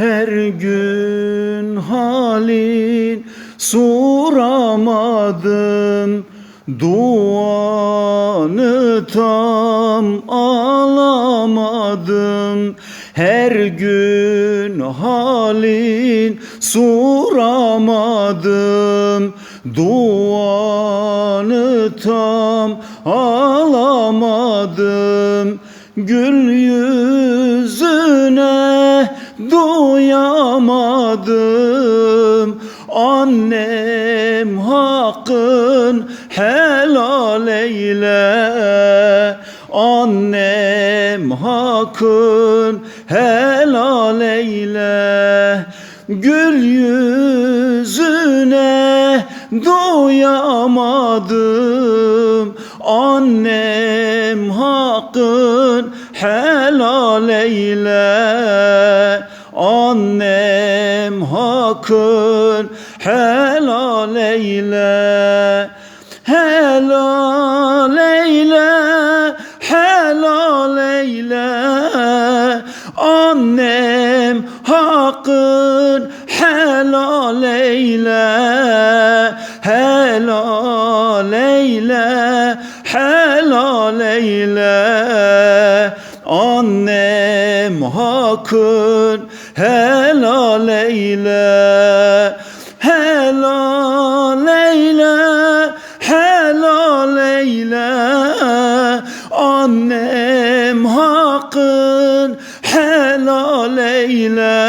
Her gün halin soramadım Duanı tam alamadım. Her gün halin soramadım Duanı tam alamadım. Gül yüzüne doyamadım Annem hakkın helal eyle. Annem hakkın helal eyle. Gül yüzüne doyamadım Annem hakkın helal eyle Annem hakkın helal eyle Helal eyle, helal eyle. Annem hakkın helal eyle Helal eyle, helal eyle. Annem hakkın helal eyle Helal eyle, helal eyle. Annem hakkın helal eyle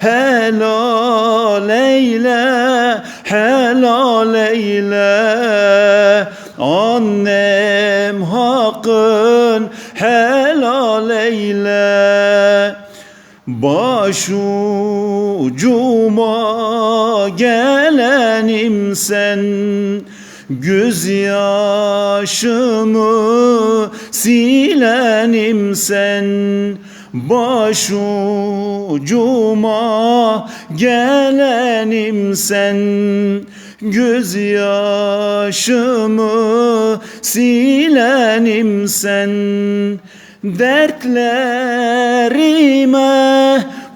Helal eyle, helal eyle. Annem hakkın helal eyle Başucuma gelenim sen Göz yaşımı silenim sen. Başucuma gelenim sen Göz yaşımı silenim sen. Dertlerime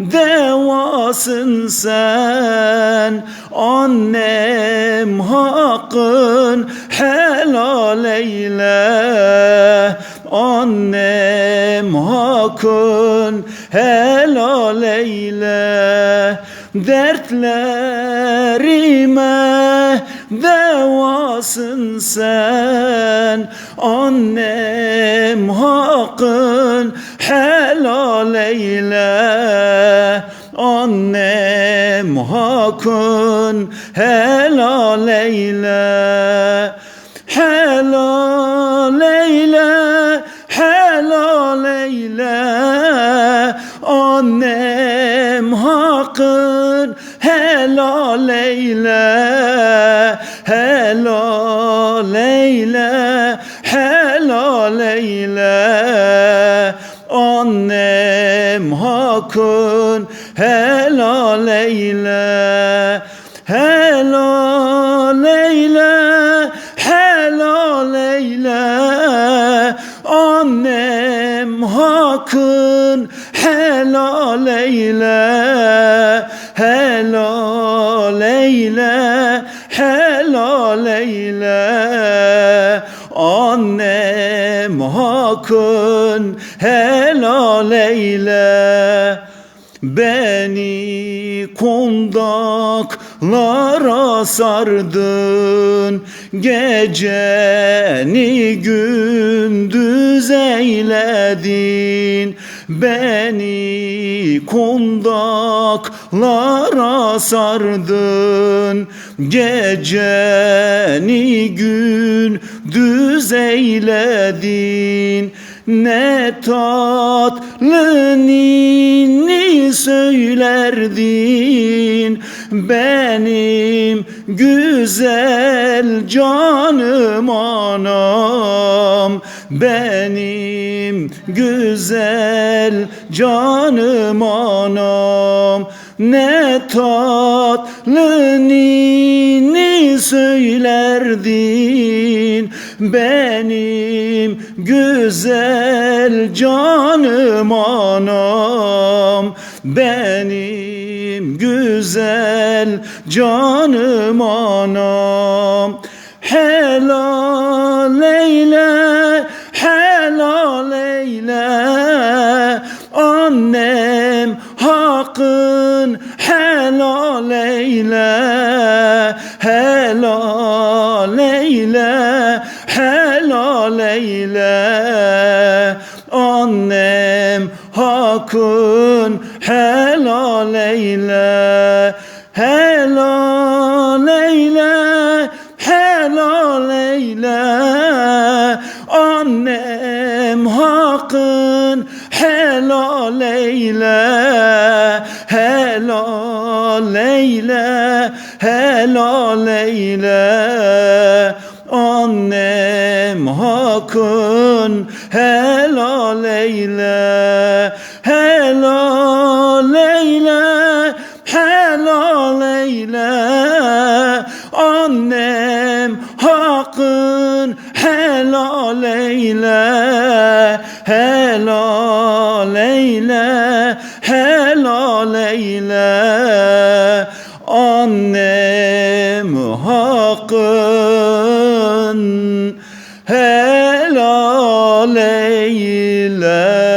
devasın sen. Annem hakkın helal eyle. Annem hakkın helal eyle Dertlerime devasın sen. Annem hakkın helal eyle. Annem hakkın helal eyle. Helal eyle, Annem hakkın helal eyle Helal eyle, helal eyle. Annem hakkın helal eyle Helal eyle, helal eyle. Annem hakkın helal eyle Helal eyle, helal eyle. Annem hakkın helal eyle. Beni kondaklara sardın Geceni gündüz eyledin Beni kondaklara sardın. Geceni gündüz eyledin ne tatlı ninni söylerdin? Benim güzel canım anam. Benim güzel canım anam. Ne tatlı ninni söylerdin benim güzel canım anam. Benim güzel canım anam. Helal eyle helal eyle. Annem hakkın helal eyle helal eyle helal eyle annem hakkın helal eyle hakkın helal eyle helal eyle helal eyle. Annem hakkın helal eyle helal eyle helal eyle. Annem hakkın helal eyle, helal eyle, helal eyle. Annem hakkın helal eyle.